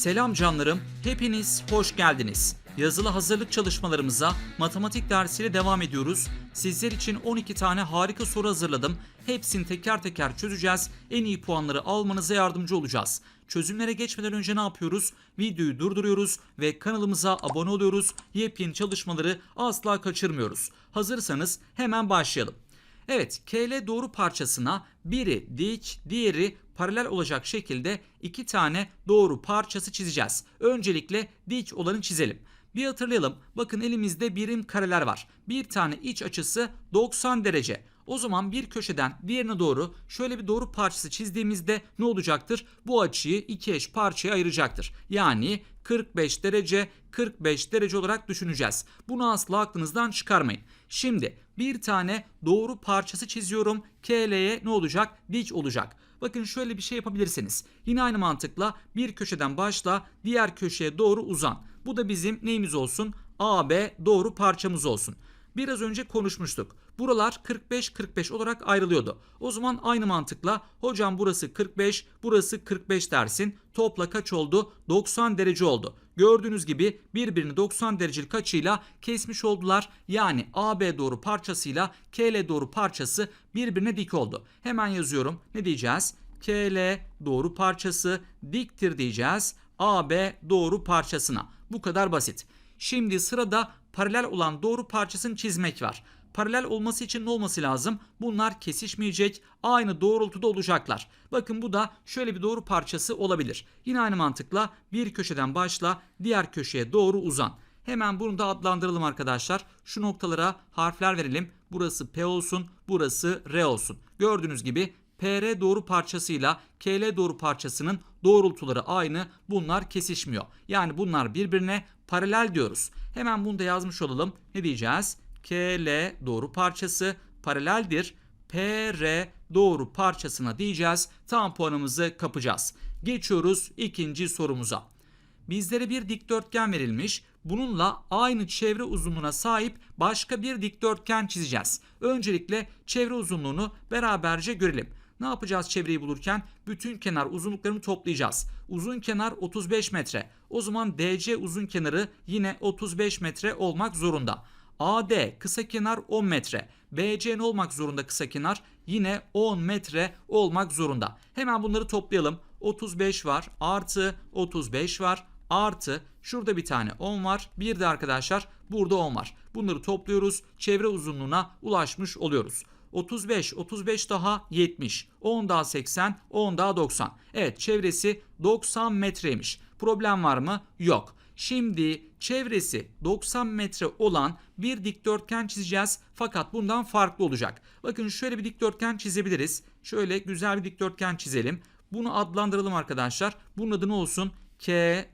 Selam canlarım, hepiniz hoş geldiniz. Yazılı hazırlık çalışmalarımıza matematik dersiyle devam ediyoruz. Sizler için 12 tane harika soru hazırladım. Hepsini teker teker çözeceğiz. En iyi puanları almanıza yardımcı olacağız. Çözümlere geçmeden önce ne yapıyoruz? Videoyu durduruyoruz ve kanalımıza abone oluyoruz. Yepyeni çalışmaları asla kaçırmıyoruz. Hazırsanız hemen başlayalım. Evet, KL doğru parçasına biri dik, diğeri paralel olacak şekilde iki tane doğru parçası çizeceğiz. Öncelikle dik olanı çizelim. Bir hatırlayalım. Bakın elimizde birim kareler var. Bir tane iç açısı 90 derece. O zaman bir köşeden diğerine doğru şöyle bir doğru parçası çizdiğimizde ne olacaktır? Bu açıyı iki eş parçaya ayıracaktır. Yani 45 derece 45 derece olarak düşüneceğiz. Bunu asla aklınızdan çıkarmayın. Şimdi bir tane doğru parçası çiziyorum. KL'ye ne olacak? Dik olacak. Bakın şöyle bir şey yapabilirsiniz. Yine aynı mantıkla bir köşeden başla diğer köşeye doğru uzan. Bu da bizim neyimiz olsun? AB doğru parçamız olsun. Biraz önce konuşmuştuk. Buralar 45-45 olarak ayrılıyordu. O zaman aynı mantıkla hocam burası 45, burası 45 dersin. Topla kaç oldu? 90 derece oldu. Gördüğünüz gibi birbirini 90 derecelik açıyla kesmiş oldular. Yani AB doğru parçasıyla KL doğru parçası birbirine dik oldu. Hemen yazıyorum. Ne diyeceğiz? KL doğru parçası diktir diyeceğiz. AB doğru parçasına. Bu kadar basit. Şimdi sırada paralel olan doğru parçasını çizmek var. Paralel olması için ne olması lazım? Bunlar kesişmeyecek, aynı doğrultuda olacaklar. Bakın bu da şöyle bir doğru parçası olabilir. Yine aynı mantıkla bir köşeden başla, diğer köşeye doğru uzan. Hemen bunu da adlandıralım arkadaşlar. Şu noktalara harfler verelim. Burası P olsun, burası R olsun. Gördüğünüz gibi PR doğru parçasıyla KL doğru parçasının doğrultuları aynı. Bunlar kesişmiyor. Yani bunlar birbirine paralel diyoruz. Hemen bunu da yazmış olalım. Ne diyeceğiz? KL doğru parçası paraleldir. PR doğru parçasına diyeceğiz. Tam puanımızı kapacağız. Geçiyoruz ikinci sorumuza. Bizlere bir dikdörtgen verilmiş. Bununla aynı çevre uzunluğuna sahip başka bir dikdörtgen çizeceğiz. Öncelikle çevre uzunluğunu beraberce görelim. Ne yapacağız çevreyi bulurken? Bütün kenar uzunluklarını toplayacağız. Uzun kenar 35 metre. O zaman DC uzun kenarı yine 35 metre olmak zorunda. AD kısa kenar 10 metre. BC ne olmak zorunda kısa kenar? Yine 10 metre olmak zorunda. Hemen bunları toplayalım. 35 var artı 35 var artı şurada bir tane 10 var. Bir de arkadaşlar burada 10 var. Bunları topluyoruz. Çevre uzunluğuna ulaşmış oluyoruz. 35, 35 daha 70, 10 daha 80, 10 daha 90. Evet çevresi 90 metreymiş. Problem var mı? Yok. Şimdi çevresi 90 metre olan bir dikdörtgen çizeceğiz. Fakat bundan farklı olacak. Bakın şöyle bir dikdörtgen çizebiliriz. Şöyle güzel bir dikdörtgen çizelim. Bunu adlandıralım arkadaşlar. Bunun adı ne olsun? K,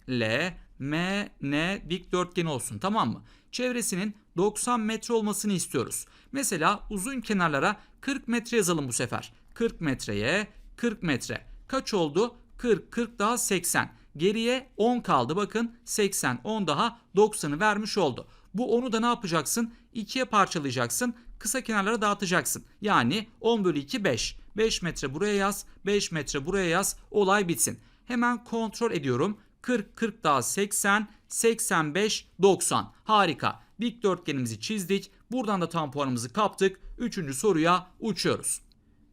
L, M, N dikdörtgeni olsun tamam mı? Çevresinin 90 metre olmasını istiyoruz. Mesela uzun kenarlara 40 metre yazalım bu sefer. 40 metreye 40 metre. Kaç oldu? 40, 40 daha 80. Geriye 10 kaldı bakın 80, 10 daha 90'ı vermiş oldu. Bu 10'u da ne yapacaksın? 2'ye parçalayacaksın. Kısa kenarlara dağıtacaksın. Yani 10 bölü 2 5. 5 metre buraya yaz, 5 metre buraya yaz. Olay bitsin. Hemen kontrol ediyorum. 40, 40 daha 80, 85, 90. Harika. Dikdörtgenimizi çizdik. Buradan da tam puanımızı kaptık. Üçüncü soruya uçuyoruz.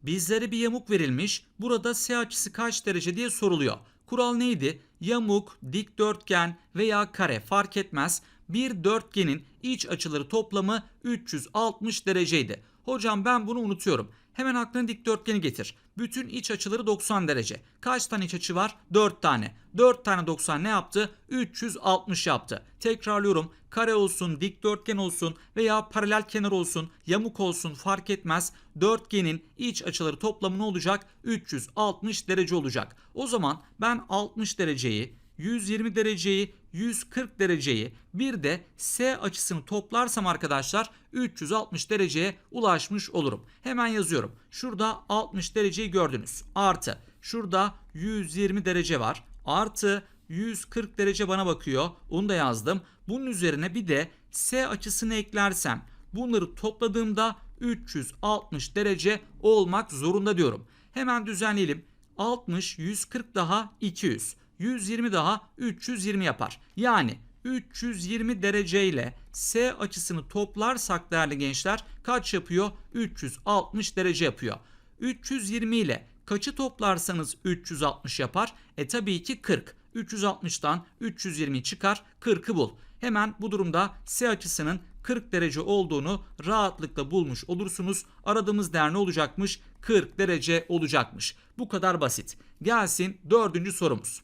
Bizlere bir yamuk verilmiş. Burada S açısı kaç derece diye soruluyor. Kural neydi? Yamuk, dikdörtgen veya kare fark etmez. Bir dörtgenin iç açıları toplamı 360 dereceydi. Hocam ben bunu unutuyorum. Hemen aklına dikdörtgeni getir. Bütün iç açıları 90 derece. Kaç tane iç açı var? 4 tane. 4 tane 90 ne yaptı? 360 yaptı. Tekrarlıyorum. Kare olsun, dikdörtgen olsun veya paralel kenar olsun, yamuk olsun fark etmez. Dörtgenin iç açıları toplamı ne olacak? 360 derece olacak. O zaman ben 60 dereceyi, 120 dereceyi, 140 dereceyi bir de S açısını toplarsam arkadaşlar 360 dereceye ulaşmış olurum. Hemen yazıyorum. Şurada 60 dereceyi gördünüz. Artı şurada 120 derece var. Artı 140 derece bana bakıyor. Onu da yazdım. Bunun üzerine bir de S açısını eklersem bunları topladığımda 360 derece olmak zorunda diyorum. Hemen düzenleyelim. 60, 140 daha 200. 120 daha 320 yapar. Yani 320 derece ile S açısını toplarsak değerli gençler kaç yapıyor? 360 derece yapıyor. 320 ile kaçı toplarsanız 360 yapar? E tabii ki 40. 360'tan 320 çıkar 40'ı bul. Hemen bu durumda S açısının 40 derece olduğunu rahatlıkla bulmuş olursunuz. Aradığımız değer ne olacakmış? 40 derece olacakmış. Bu kadar basit. Gelsin dördüncü sorumuz.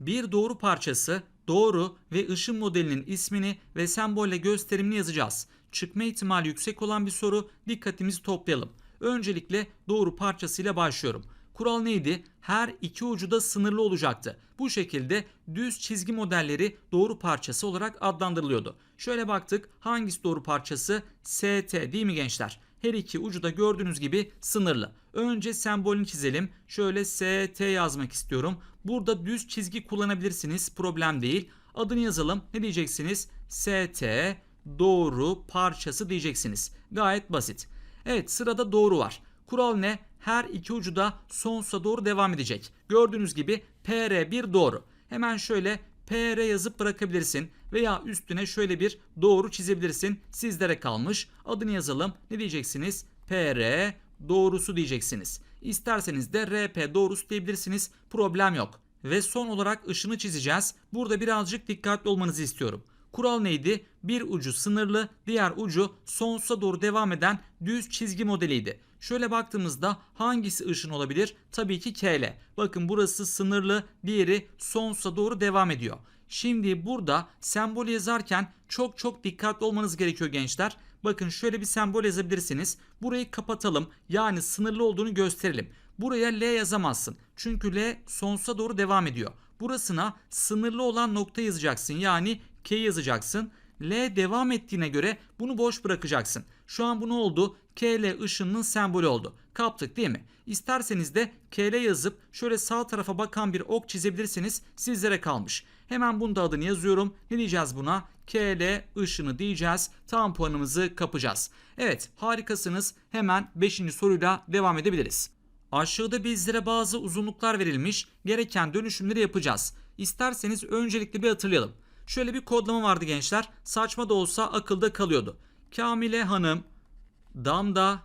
Bir doğru parçası, doğru ve ışın modelinin ismini ve sembolle gösterimini yazacağız. Çıkma ihtimali yüksek olan bir soru. Dikkatimizi toplayalım. Öncelikle doğru parçasıyla başlıyorum. Kural neydi? Her iki ucu da sınırlı olacaktı. Bu şekilde düz çizgi modelleri doğru parçası olarak adlandırılıyordu. Şöyle baktık hangisi doğru parçası? ST değil mi gençler? Her iki ucu da gördüğünüz gibi sınırlı. Önce sembolünü çizelim. Şöyle ST yazmak istiyorum. Burada düz çizgi kullanabilirsiniz. Problem değil. Adını yazalım. Ne diyeceksiniz? ST doğru parçası diyeceksiniz. Gayet basit. Evet sırada doğru var. Kural ne? Her iki ucu da sonsuza doğru devam edecek. Gördüğünüz gibi PR1 doğru. Hemen şöyle PR yazıp bırakabilirsin veya üstüne şöyle bir doğru çizebilirsin. Sizlere kalmış. Adını yazalım. Ne diyeceksiniz? PR doğrusu diyeceksiniz. İsterseniz de RP doğrusu diyebilirsiniz. Problem yok. Ve son olarak ışını çizeceğiz. Burada birazcık dikkatli olmanızı istiyorum. Kural neydi? Bir ucu sınırlı, diğer ucu sonsuza doğru devam eden düz çizgi modeliydi. Şöyle baktığımızda hangisi ışın olabilir? Tabii ki KL. Bakın burası sınırlı, diğeri sonsuza doğru devam ediyor. Şimdi burada sembol yazarken çok çok dikkatli olmanız gerekiyor gençler. Bakın şöyle bir sembol yazabilirsiniz. Burayı kapatalım. Yani sınırlı olduğunu gösterelim. Buraya L yazamazsın. Çünkü L sonsuza doğru devam ediyor. Burasına sınırlı olan nokta yazacaksın. Yani K yazacaksın. L devam ettiğine göre bunu boş bırakacaksın. Şu an bu ne oldu? KL ışınının sembolü oldu. Kaptık değil mi? İsterseniz de KL yazıp şöyle sağ tarafa bakan bir ok çizebilirsiniz. Sizlere kalmış. Hemen bunun da adını yazıyorum. Ne diyeceğiz buna? KL ışını diyeceğiz. Tam puanımızı kapacağız. Evet harikasınız. Hemen 5. soruyla devam edebiliriz. Aşağıda bizlere bazı uzunluklar verilmiş. Gereken dönüşümleri yapacağız. İsterseniz öncelikle bir hatırlayalım. Şöyle bir kodlama vardı gençler. Saçma da olsa akılda kalıyordu. Kamile Hanım damda,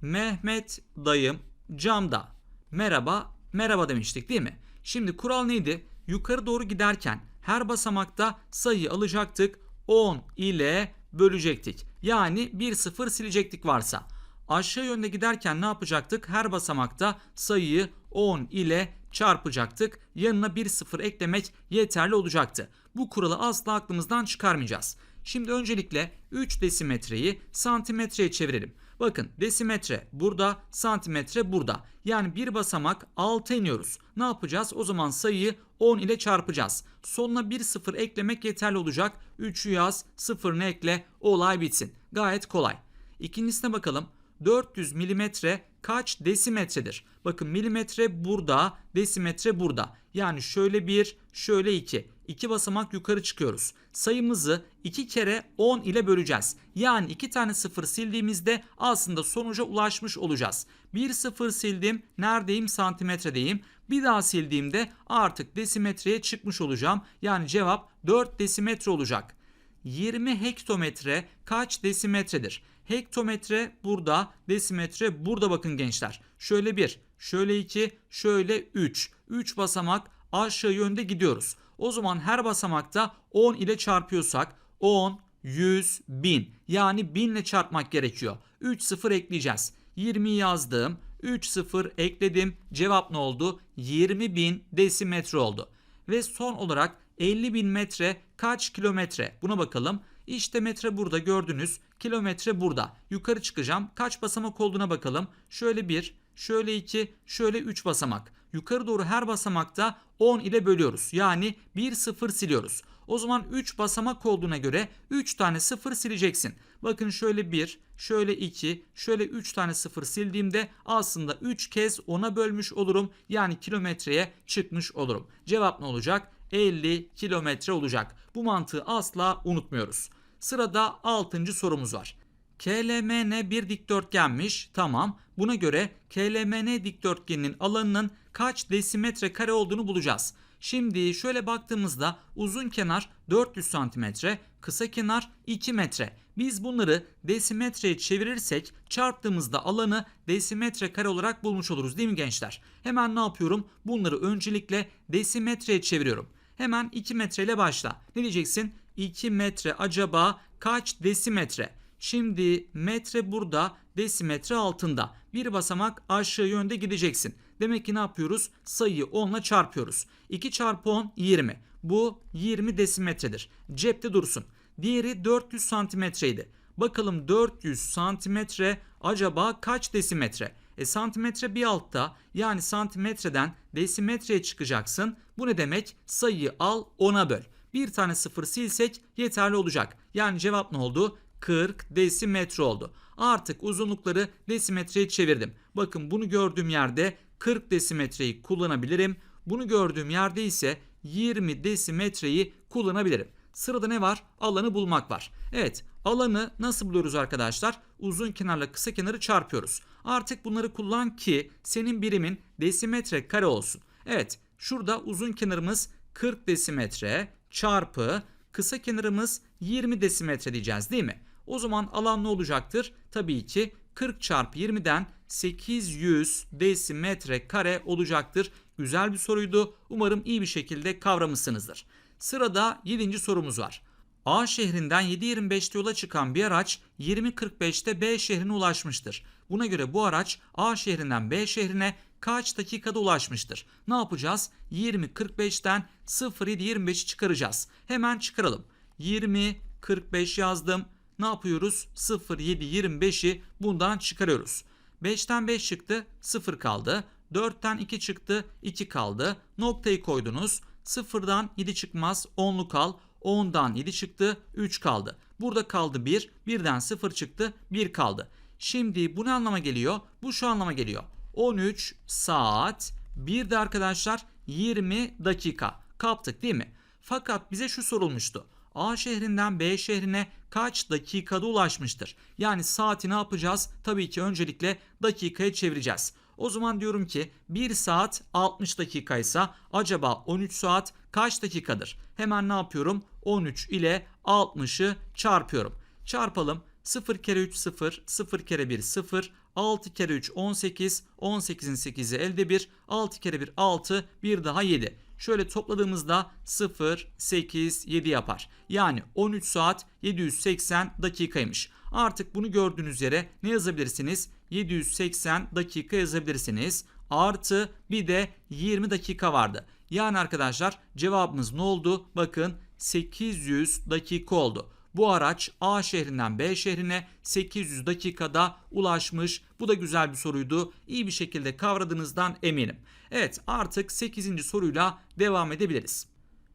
Mehmet dayım camda. Merhaba, merhaba demiştik değil mi? Şimdi kural neydi? Yukarı doğru giderken her basamakta sayı alacaktık. 10 ile bölecektik. Yani bir sıfır silecektik varsa. Aşağı yönde giderken ne yapacaktık? Her basamakta sayıyı 10 ile çarpacaktık. Yanına bir sıfır eklemek yeterli olacaktı. Bu kuralı asla aklımızdan çıkarmayacağız. Şimdi öncelikle 3 desimetreyi santimetreye çevirelim. Bakın desimetre burada, santimetre burada. Yani bir basamak 6 iniyoruz. Ne yapacağız? O zaman sayıyı 10 ile çarpacağız. Sonuna bir sıfır eklemek yeterli olacak. 3'ü yaz, sıfırını ekle, olay bitsin. Gayet kolay. İkincisine bakalım. 400 milimetre kaç desimetredir? Bakın milimetre burada, desimetre burada. Yani şöyle bir, şöyle iki. İki basamak yukarı çıkıyoruz. Sayımızı iki kere 10 ile böleceğiz. Yani iki tane sıfır sildiğimizde aslında sonuca ulaşmış olacağız. Bir sıfır sildim, neredeyim? Santimetredeyim. Bir daha sildiğimde artık desimetreye çıkmış olacağım. Yani cevap 4 desimetre olacak. 20 hektometre kaç desimetredir? Hektometre burada, desimetre burada bakın gençler. Şöyle bir, şöyle iki, şöyle üç. Üç basamak aşağı yönde gidiyoruz. O zaman her basamakta 10 ile çarpıyorsak 10, 100, 1000 yani 1000 ile çarpmak gerekiyor. 3 sıfır ekleyeceğiz. 20 yazdım. 3 sıfır ekledim. Cevap ne oldu? 20.000 desimetre oldu. Ve son olarak 50.000 metre kaç kilometre? Buna bakalım. İşte metre burada gördünüz. Kilometre burada. Yukarı çıkacağım. Kaç basamak olduğuna bakalım. Şöyle bir, şöyle iki, şöyle üç basamak. Yukarı doğru her basamakta 10 ile bölüyoruz. Yani 1 sıfır siliyoruz. O zaman 3 basamak olduğuna göre 3 tane sıfır sileceksin. Bakın şöyle 1, şöyle 2, şöyle 3 tane sıfır sildiğimde aslında 3 kez 10'a bölmüş olurum. Yani kilometreye çıkmış olurum. Cevap ne olacak? 50 kilometre olacak. Bu mantığı asla unutmuyoruz. Sırada 6. sorumuz var. KLMN bir dikdörtgenmiş. Tamam. Buna göre KLMN dikdörtgeninin alanının kaç desimetre kare olduğunu bulacağız. Şimdi şöyle baktığımızda uzun kenar 400 santimetre, kısa kenar 2 metre. Biz bunları desimetreye çevirirsek çarptığımızda alanı desimetre kare olarak bulmuş oluruz değil mi gençler? Hemen ne yapıyorum? Bunları öncelikle desimetreye çeviriyorum. Hemen 2 metre ile başla. Ne diyeceksin? 2 metre acaba kaç desimetre? Şimdi metre burada, desimetre altında. Bir basamak aşağı yönde gideceksin. Demek ki ne yapıyoruz? Sayıyı 10 ile çarpıyoruz. 2 çarpı 10 20. Bu 20 desimetredir. Cepte dursun. Diğeri 400 santimetreydi. Bakalım 400 santimetre acaba kaç desimetre? E santimetre bir altta yani santimetreden desimetreye çıkacaksın. Bu ne demek? Sayıyı al 10'a böl. Bir tane sıfır silsek yeterli olacak. Yani cevap ne oldu? 40 desimetre oldu. Artık uzunlukları desimetreye çevirdim. Bakın bunu gördüğüm yerde 40 desimetreyi kullanabilirim. Bunu gördüğüm yerde ise 20 desimetreyi kullanabilirim. Sırada ne var? Alanı bulmak var. Evet, alanı nasıl buluyoruz arkadaşlar? Uzun kenarla kısa kenarı çarpıyoruz. Artık bunları kullan ki senin birimin desimetre kare olsun. Evet, şurada uzun kenarımız 40 desimetre çarpı kısa kenarımız 20 desimetre diyeceğiz değil mi? O zaman alan ne olacaktır? Tabii ki 40 çarpı 20'den 800 desimetre kare olacaktır. Güzel bir soruydu. Umarım iyi bir şekilde kavramışsınızdır. Sırada 7. sorumuz var. A şehrinden 7.25'te yola çıkan bir araç 20.45'te B şehrine ulaşmıştır. Buna göre bu araç A şehrinden B şehrine kaç dakikada ulaşmıştır? Ne yapacağız? 20.45'ten 07.25'i çıkaracağız. Hemen çıkaralım. 20.45 yazdım. Ne yapıyoruz? 07.25'i bundan çıkarıyoruz. 5'ten 5 çıktı 0 kaldı. 4'ten 2 çıktı 2 kaldı. Noktayı koydunuz. 0'dan 7 çıkmaz 10'luk al. 10'dan 7 çıktı 3 kaldı. Burada kaldı 1. 1'den 0 çıktı 1 kaldı. Şimdi bu ne anlama geliyor? Bu şu anlama geliyor. 13 saat 1 de arkadaşlar 20 dakika. Kaptık değil mi? Fakat bize şu sorulmuştu. A şehrinden B şehrine kaç dakikada ulaşmıştır? Yani saati ne yapacağız? Tabii ki öncelikle dakikaya çevireceğiz. O zaman diyorum ki 1 saat 60 dakikaysa acaba 13 saat kaç dakikadır? Hemen ne yapıyorum? 13 ile 60'ı çarpıyorum. Çarpalım. 0 kere 3 0, 0 kere 1 0, 6 kere 3 18, 18'in 8'i elde 1, 6 kere 1 6, bir daha 7. Şöyle topladığımızda 0, 8, 7 yapar. Yani 13 saat 780 dakikaymış. Artık bunu gördüğünüz yere ne yazabilirsiniz? 780 dakika yazabilirsiniz. Artı bir de 20 dakika vardı. Yani arkadaşlar cevabımız ne oldu? Bakın 800 dakika oldu. Bu araç A şehrinden B şehrine 800 dakikada ulaşmış. Bu da güzel bir soruydu. İyi bir şekilde kavradığınızdan eminim. Evet artık 8. soruyla devam edebiliriz.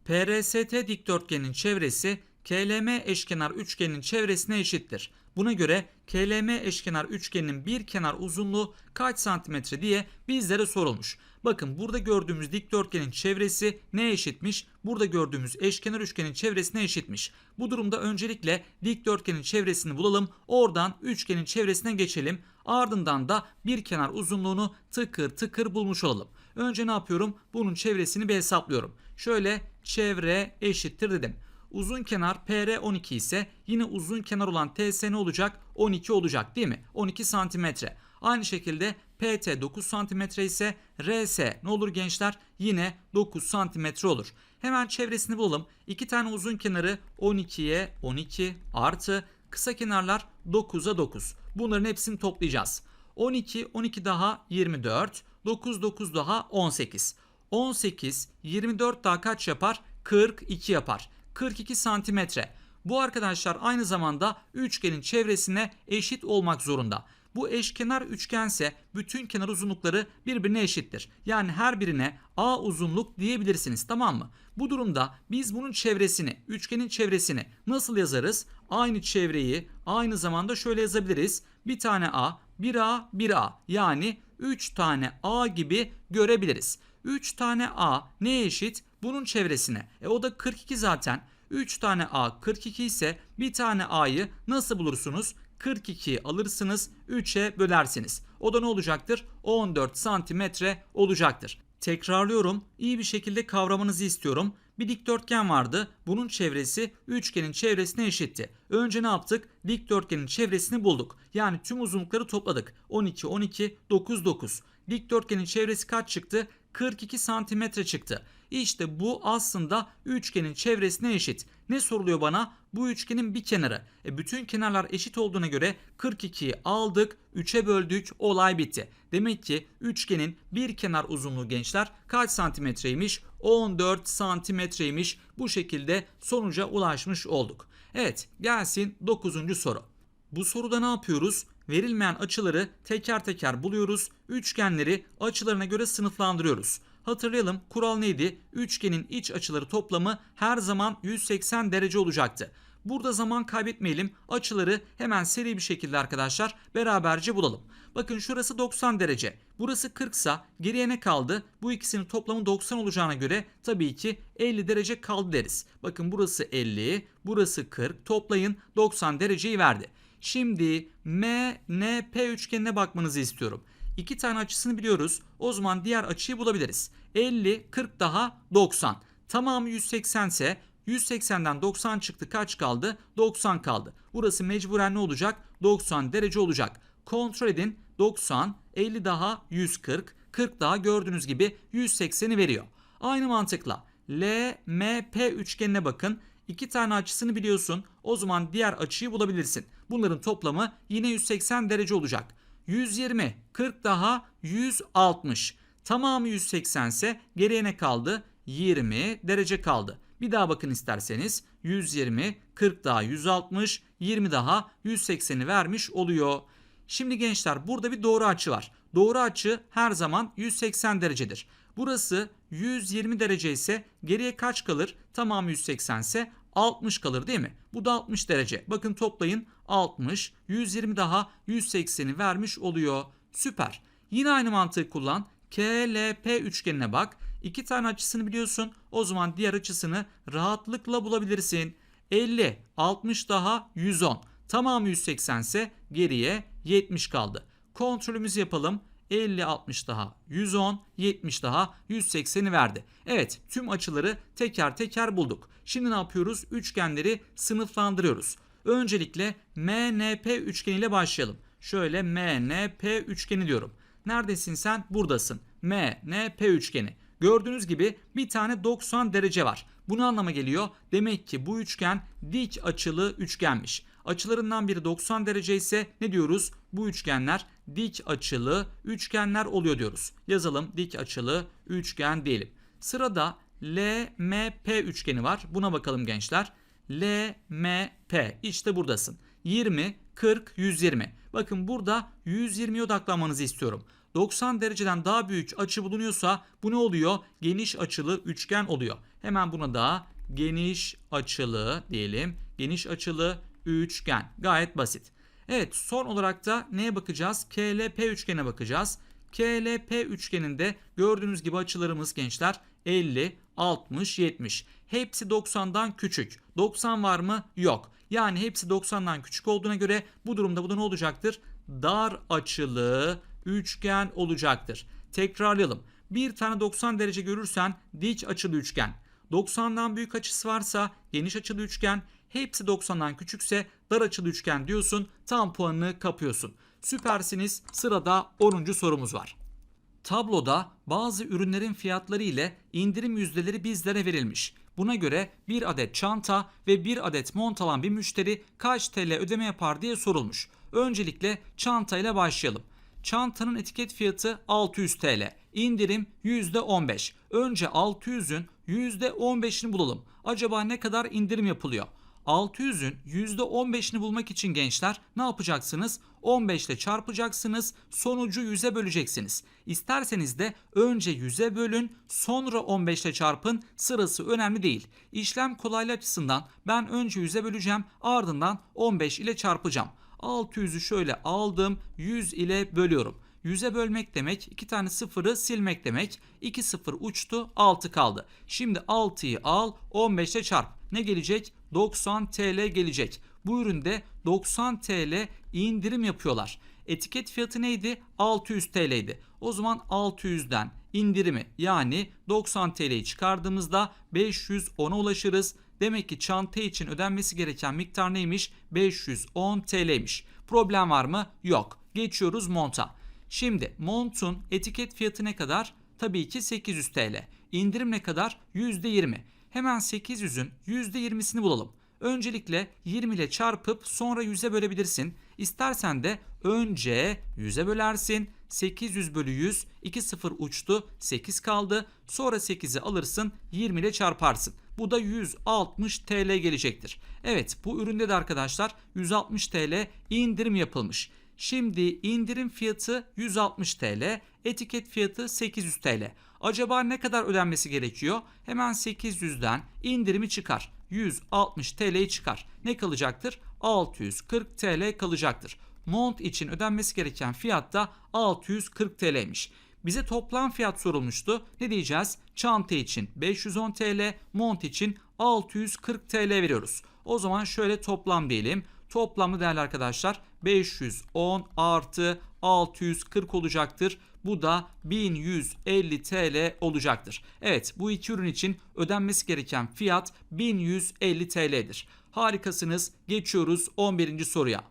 PRST dikdörtgenin çevresi KLM eşkenar üçgenin çevresine eşittir. Buna göre KLM eşkenar üçgenin bir kenar uzunluğu kaç santimetre diye bizlere sorulmuş. Bakın burada gördüğümüz dikdörtgenin çevresi ne eşitmiş? Burada gördüğümüz eşkenar üçgenin çevresine eşitmiş. Bu durumda öncelikle dikdörtgenin çevresini bulalım. Oradan üçgenin çevresine geçelim. Ardından da bir kenar uzunluğunu tıkır tıkır bulmuş olalım. Önce ne yapıyorum? Bunun çevresini bir hesaplıyorum. Şöyle çevre eşittir dedim. Uzun kenar PR 12 ise yine uzun kenar olan TS ne olacak? 12 olacak değil mi? 12 santimetre. Aynı şekilde PT 9 santimetre ise RS ne olur gençler? Yine 9 santimetre olur. Hemen çevresini bulalım. İki tane uzun kenarı 12'ye 12 artı kısa kenarlar 9'a 9. Bunların hepsini toplayacağız. 12, 12 daha 24, 9, 9 daha 18. 18, 24 daha kaç yapar? 42 yapar. 42 santimetre. Bu arkadaşlar aynı zamanda üçgenin çevresine eşit olmak zorunda. Bu eşkenar üçgense bütün kenar uzunlukları birbirine eşittir. Yani her birine A uzunluk diyebilirsiniz tamam mı? Bu durumda biz bunun çevresini, üçgenin çevresini nasıl yazarız? Aynı çevreyi aynı zamanda şöyle yazabiliriz. Bir tane A, bir A, bir A. Yani 3 tane A gibi görebiliriz. 3 tane A ne eşit? Bunun çevresine. E o da 42 zaten. 3 tane A 42 ise bir tane A'yı nasıl bulursunuz? 42 alırsınız 3'e bölersiniz. O da ne olacaktır? 14 santimetre olacaktır. Tekrarlıyorum. iyi bir şekilde kavramanızı istiyorum. Bir dikdörtgen vardı. Bunun çevresi üçgenin çevresine eşitti. Önce ne yaptık? Dikdörtgenin çevresini bulduk. Yani tüm uzunlukları topladık. 12, 12, 9, 9. Dikdörtgenin çevresi kaç çıktı? 42 santimetre çıktı. İşte bu aslında üçgenin çevresine eşit. Ne soruluyor bana? Bu üçgenin bir kenarı. E bütün kenarlar eşit olduğuna göre 42'yi aldık, 3'e böldük, olay bitti. Demek ki üçgenin bir kenar uzunluğu gençler kaç santimetreymiş? 14 santimetreymiş. Bu şekilde sonuca ulaşmış olduk. Evet gelsin 9. soru. Bu soruda ne yapıyoruz? Verilmeyen açıları teker teker buluyoruz. Üçgenleri açılarına göre sınıflandırıyoruz. Hatırlayalım kural neydi? Üçgenin iç açıları toplamı her zaman 180 derece olacaktı. Burada zaman kaybetmeyelim. Açıları hemen seri bir şekilde arkadaşlar beraberce bulalım. Bakın şurası 90 derece. Burası 40 sa geriye ne kaldı? Bu ikisinin toplamı 90 olacağına göre tabii ki 50 derece kaldı deriz. Bakın burası 50, burası 40. Toplayın 90 dereceyi verdi. Şimdi MNP üçgenine bakmanızı istiyorum. İki tane açısını biliyoruz. O zaman diğer açıyı bulabiliriz. 50, 40 daha 90. Tamamı 180 ise 180'den 90 çıktı kaç kaldı? 90 kaldı. Burası mecburen ne olacak? 90 derece olacak. Kontrol edin 90, 50 daha 140, 40 daha gördüğünüz gibi 180'i veriyor. Aynı mantıkla LMP üçgenine bakın. İki tane açısını biliyorsun. O zaman diğer açıyı bulabilirsin. Bunların toplamı yine 180 derece olacak. 120, 40 daha 160. Tamamı 180 ise geriye ne kaldı? 20 derece kaldı. Bir daha bakın isterseniz 120, 40 daha 160, 20 daha 180'i vermiş oluyor. Şimdi gençler burada bir doğru açı var. Doğru açı her zaman 180 derecedir. Burası 120 derece ise geriye kaç kalır? Tamamı 180 ise 60 kalır değil mi? Bu da 60 derece. Bakın toplayın 60, 120 daha 180'i vermiş oluyor. Süper. Yine aynı mantığı kullan. KLP üçgenine bak. İki tane açısını biliyorsun. O zaman diğer açısını rahatlıkla bulabilirsin. 50, 60 daha 110. Tamamı 180 ise geriye 70 kaldı. Kontrolümüzü yapalım. 50, 60 daha 110, 70 daha 180'i verdi. Evet tüm açıları teker teker bulduk. Şimdi ne yapıyoruz? Üçgenleri sınıflandırıyoruz. Öncelikle MNP üçgeniyle başlayalım. Şöyle MNP üçgeni diyorum. Neredesin sen? Buradasın. MNP üçgeni. Gördüğünüz gibi bir tane 90 derece var. Bu ne anlama geliyor? Demek ki bu üçgen dik açılı üçgenmiş. Açılarından biri 90 derece ise ne diyoruz? Bu üçgenler dik açılı üçgenler oluyor diyoruz. Yazalım dik açılı üçgen diyelim. Sırada LMP üçgeni var. Buna bakalım gençler. LMP işte buradasın. 20, 40, 120. Bakın burada 120'ye odaklanmanızı istiyorum. 90 dereceden daha büyük açı bulunuyorsa bu ne oluyor? Geniş açılı üçgen oluyor. Hemen buna da geniş açılı diyelim. Geniş açılı üçgen. Gayet basit. Evet son olarak da neye bakacağız? KLP üçgene bakacağız. KLP üçgeninde gördüğünüz gibi açılarımız gençler 50, 60, 70. Hepsi 90'dan küçük. 90 var mı? Yok. Yani hepsi 90'dan küçük olduğuna göre bu durumda bu da ne olacaktır? Dar açılı üçgen olacaktır. Tekrarlayalım. Bir tane 90 derece görürsen dik açılı üçgen. 90'dan büyük açısı varsa geniş açılı üçgen. Hepsi 90'dan küçükse dar açılı üçgen diyorsun. Tam puanını kapıyorsun. Süpersiniz. Sırada 10. sorumuz var. Tabloda bazı ürünlerin fiyatları ile indirim yüzdeleri bizlere verilmiş. Buna göre bir adet çanta ve bir adet mont alan bir müşteri kaç TL ödeme yapar diye sorulmuş. Öncelikle çanta ile başlayalım. Çantanın etiket fiyatı 600 TL. İndirim %15. Önce 600'ün %15'ini bulalım. Acaba ne kadar indirim yapılıyor? 600'ün %15'ini bulmak için gençler ne yapacaksınız? 15 ile çarpacaksınız. Sonucu 100'e böleceksiniz. İsterseniz de önce 100'e bölün sonra 15 ile çarpın. Sırası önemli değil. İşlem kolaylığı açısından ben önce 100'e böleceğim ardından 15 ile çarpacağım. 600'ü şöyle aldım 100 ile bölüyorum. 100'e bölmek demek 2 tane sıfırı silmek demek. 2 sıfır uçtu 6 kaldı. Şimdi 6'yı al 15 ile çarp. Ne gelecek? 90 TL gelecek. Bu üründe 90 TL indirim yapıyorlar. etiket fiyatı neydi? 600 TL'ydi. O zaman 600'den indirimi yani 90 TL'yi çıkardığımızda 510'a ulaşırız. Demek ki çanta için ödenmesi gereken miktar neymiş? 510 TL'ymiş. Problem var mı? Yok. Geçiyoruz monta. Şimdi montun etiket fiyatı ne kadar? Tabii ki 800 TL. İndirim ne kadar? %20. Hemen 800'ün %20'sini bulalım. Öncelikle 20 ile çarpıp sonra 100'e bölebilirsin. İstersen de önce 100'e bölersin. 800 bölü 100 2 sıfır uçtu 8 kaldı. Sonra 8'i alırsın 20 ile çarparsın. Bu da 160 TL gelecektir. Evet bu üründe de arkadaşlar 160 TL indirim yapılmış. Şimdi indirim fiyatı 160 TL, etiket fiyatı 800 TL. Acaba ne kadar ödenmesi gerekiyor? Hemen 800'den indirimi çıkar. 160 TL'yi çıkar. Ne kalacaktır? 640 TL kalacaktır. Mont için ödenmesi gereken fiyat da 640 TL'ymiş. Bize toplam fiyat sorulmuştu. Ne diyeceğiz? Çanta için 510 TL, mont için 640 TL veriyoruz. O zaman şöyle toplam diyelim. Toplamı değerli arkadaşlar 510 artı 640 olacaktır. Bu da 1150 TL olacaktır. Evet bu iki ürün için ödenmesi gereken fiyat 1150 TL'dir. Harikasınız. Geçiyoruz 11. soruya.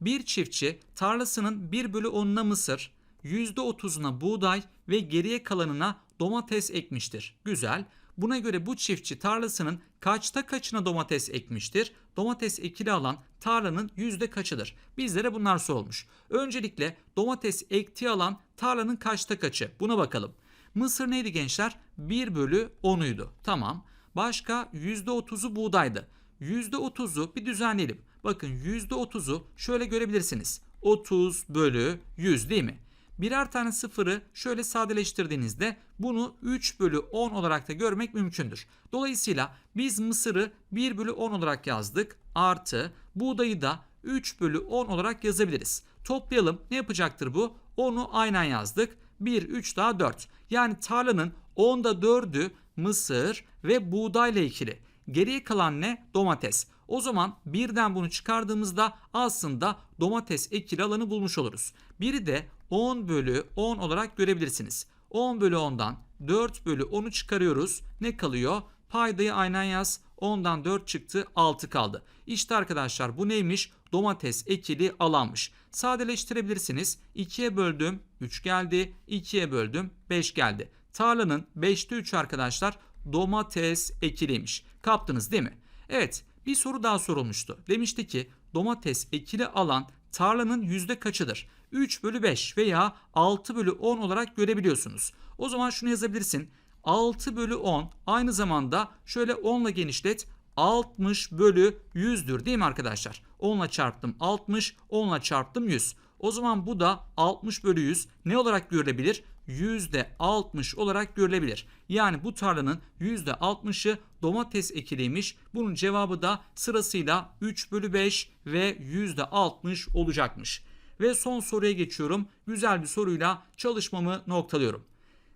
Bir çiftçi tarlasının 1 bölü 10'una mısır, %30'una buğday ve geriye kalanına domates ekmiştir. Güzel. Buna göre bu çiftçi tarlasının kaçta kaçına domates ekmiştir? Domates ekili alan tarlanın yüzde kaçıdır? Bizlere bunlar sorulmuş. Öncelikle domates ektiği alan tarlanın kaçta kaçı? Buna bakalım. Mısır neydi gençler? 1 bölü 10'uydu. Tamam. Başka %30'u buğdaydı. %30'u bir düzenleyelim. Bakın %30'u şöyle görebilirsiniz. 30 bölü 100 değil mi? Birer tane sıfırı şöyle sadeleştirdiğinizde bunu 3 bölü 10 olarak da görmek mümkündür. Dolayısıyla biz mısırı 1 bölü 10 olarak yazdık. Artı buğdayı da 3 bölü 10 olarak yazabiliriz. Toplayalım ne yapacaktır bu? 10'u aynen yazdık. 1, 3 daha 4. Yani tarlanın 10'da 4'ü mısır ve buğdayla ikili. Geriye kalan ne? Domates. O zaman birden bunu çıkardığımızda aslında domates ekili alanı bulmuş oluruz. Biri de 10 bölü 10 olarak görebilirsiniz. 10 bölü 10'dan 4 bölü 10'u çıkarıyoruz. Ne kalıyor? Paydayı aynen yaz. 10'dan 4 çıktı 6 kaldı. İşte arkadaşlar bu neymiş? Domates ekili alanmış. Sadeleştirebilirsiniz. 2'ye böldüm 3 geldi. 2'ye böldüm 5 geldi. Tarlanın 5'te 3 arkadaşlar domates ekiliymiş. Kaptınız değil mi? Evet bir soru daha sorulmuştu. Demişti ki domates ekili alan tarlanın yüzde kaçıdır? 3 bölü 5 veya 6 bölü 10 olarak görebiliyorsunuz. O zaman şunu yazabilirsin. 6 bölü 10 aynı zamanda şöyle 10 ile genişlet 60 bölü 100'dür değil mi arkadaşlar? 10 ile çarptım 60, 10 ile çarptım 100. O zaman bu da 60 bölü 100 ne olarak görülebilir? %60 olarak görülebilir. Yani bu tarlanın %60'ı domates ekiliymiş. Bunun cevabı da sırasıyla 3 bölü 5 ve %60 olacakmış. Ve son soruya geçiyorum. Güzel bir soruyla çalışmamı noktalıyorum.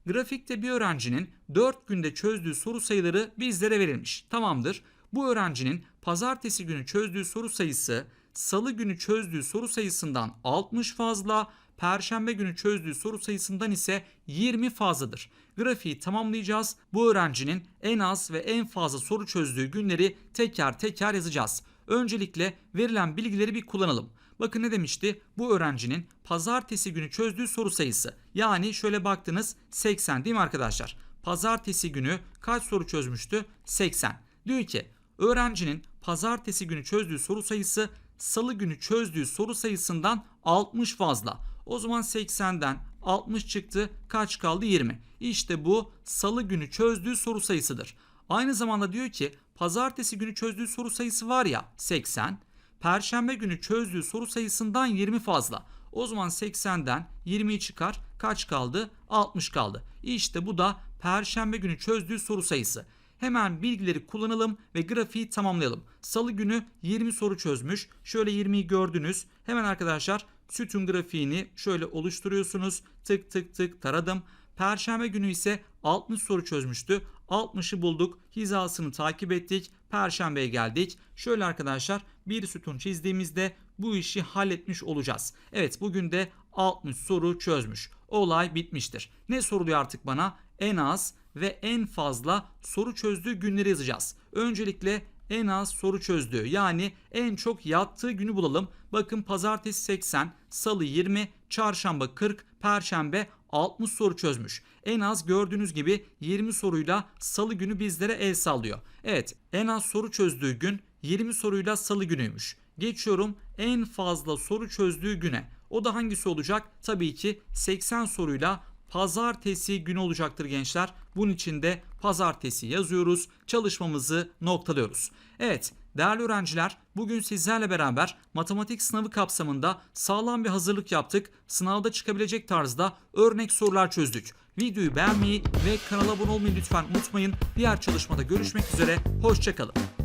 Grafikte bir öğrencinin 4 günde çözdüğü soru sayıları bizlere verilmiş. Tamamdır. Bu öğrencinin pazartesi günü çözdüğü soru sayısı salı günü çözdüğü soru sayısından 60 fazla, perşembe günü çözdüğü soru sayısından ise 20 fazladır. Grafiği tamamlayacağız. Bu öğrencinin en az ve en fazla soru çözdüğü günleri teker teker yazacağız. Öncelikle verilen bilgileri bir kullanalım. Bakın ne demişti? Bu öğrencinin pazartesi günü çözdüğü soru sayısı. Yani şöyle baktınız 80 değil mi arkadaşlar? Pazartesi günü kaç soru çözmüştü? 80. Diyor ki öğrencinin pazartesi günü çözdüğü soru sayısı salı günü çözdüğü soru sayısından 60 fazla. O zaman 80'den 60 çıktı. Kaç kaldı? 20. İşte bu salı günü çözdüğü soru sayısıdır. Aynı zamanda diyor ki pazartesi günü çözdüğü soru sayısı var ya 80. Perşembe günü çözdüğü soru sayısından 20 fazla. O zaman 80'den 20'yi çıkar. Kaç kaldı? 60 kaldı. İşte bu da perşembe günü çözdüğü soru sayısı. Hemen bilgileri kullanalım ve grafiği tamamlayalım. Salı günü 20 soru çözmüş. Şöyle 20'yi gördünüz. Hemen arkadaşlar sütun grafiğini şöyle oluşturuyorsunuz. Tık tık tık taradım. Perşembe günü ise 60 soru çözmüştü. 60'ı bulduk. Hizasını takip ettik. Perşembeye geldik. Şöyle arkadaşlar bir sütun çizdiğimizde bu işi halletmiş olacağız. Evet bugün de 60 soru çözmüş. Olay bitmiştir. Ne soruluyor artık bana? En az ve en fazla soru çözdüğü günleri yazacağız. Öncelikle en az soru çözdüğü yani en çok yattığı günü bulalım. Bakın pazartesi 80, salı 20, çarşamba 40, perşembe 60 soru çözmüş. En az gördüğünüz gibi 20 soruyla salı günü bizlere el sallıyor. Evet en az soru çözdüğü gün 20 soruyla salı günüymüş. Geçiyorum en fazla soru çözdüğü güne. O da hangisi olacak? Tabii ki 80 soruyla pazartesi günü olacaktır gençler. Bunun için de pazartesi yazıyoruz. Çalışmamızı noktalıyoruz. Evet değerli öğrenciler bugün sizlerle beraber matematik sınavı kapsamında sağlam bir hazırlık yaptık. Sınavda çıkabilecek tarzda örnek sorular çözdük. Videoyu beğenmeyi ve kanala abone olmayı lütfen unutmayın. Diğer çalışmada görüşmek üzere. Hoşçakalın.